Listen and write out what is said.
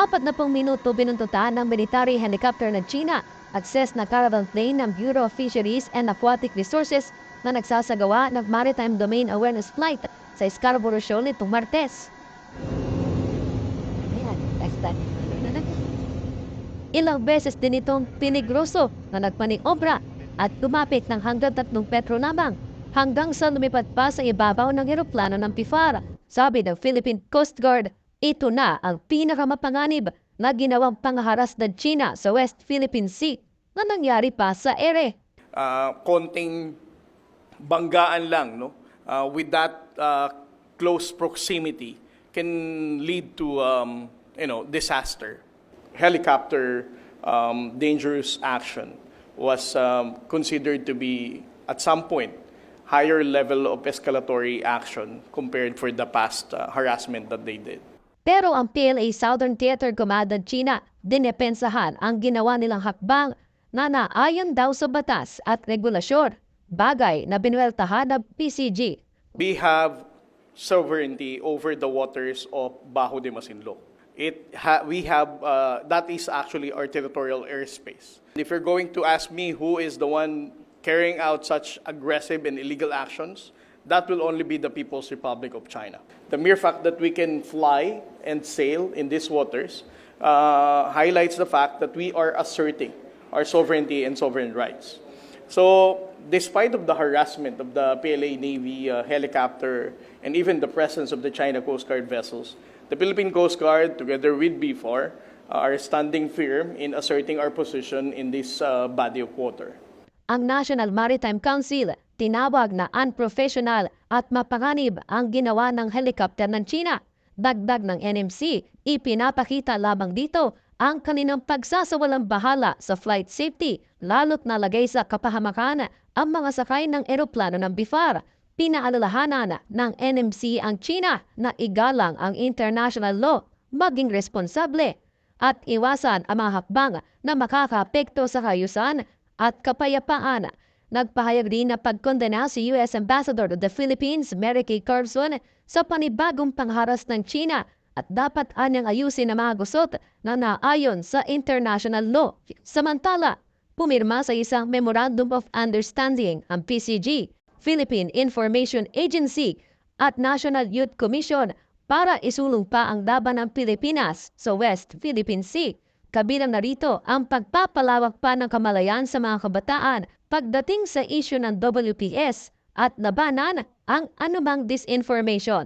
Apat na pong minuto binuntutan ng military helicopter ng China, access na caravan plane ng Bureau of Fisheries and Aquatic Resources na nagsasagawa ng Maritime Domain Awareness Flight sa Scarborough Shoal nitong Martes. Ilang beses din itong pinigroso na nagpaniobra at lumapit ng hanggang tatlong petro lamang hanggang sa lumipad pa sa ibabaw ng eroplano ng PIFAR. Sabi ng Philippine Coast Guard, ito na ang pinakamapanganib na ginawang pangaharas ng China sa West Philippine Sea na nangyari pa sa ere. uh, konting banggaan lang, no? Uh, with that uh, close proximity can lead to, um, you know, disaster. Helicopter um, dangerous action was um, considered to be, at some point, higher level of escalatory action compared for the past uh, harassment that they did. Pero ang PLA Southern Theater Command ng China dinepensahan ang ginawa nilang hakbang na naayon daw sa batas at regulasyon, bagay na binueltahan ng PCG. We have sovereignty over the waters of Bajo de Masinloc. It ha- we have uh, that is actually our territorial airspace. If you're going to ask me who is the one carrying out such aggressive and illegal actions, that will only be the People's Republic of China. The mere fact that we can fly and sail in these waters uh, highlights the fact that we are asserting our sovereignty and sovereign rights. So, despite of the harassment of the PLA Navy uh, helicopter and even the presence of the China Coast Guard vessels, the Philippine Coast Guard, together with B4, are standing firm in asserting our position in this uh, body of water. Ang National Maritime Council tinawag na unprofessional at mapanganib ang ginawa ng helicopter ng China. Dagdag ng NMC, ipinapakita lamang dito ang kaninang pagsasawalang bahala sa flight safety, lalo't nalagay sa kapahamakan ang mga sakay ng eroplano ng BIFAR. Pinaalalahanan ng NMC ang China na igalang ang international law, maging responsable, at iwasan ang mga hakbang na makakapekto sa kayusan at kapayapaan. Nagpahayag din na pagkondena si U.S. Ambassador to the Philippines, Mary Kay Carlson, sa panibagong pangharas ng China at dapat anyang ayusin ang mga gusot na naayon sa international law. Samantala, pumirma sa isang Memorandum of Understanding ang PCG, Philippine Information Agency at National Youth Commission para isulong pa ang laban ng Pilipinas sa West Philippine Sea. Kabilang na rito ang pagpapalawak pa ng kamalayan sa mga kabataan pagdating sa isyu ng WPS at labanan ang anumang disinformation.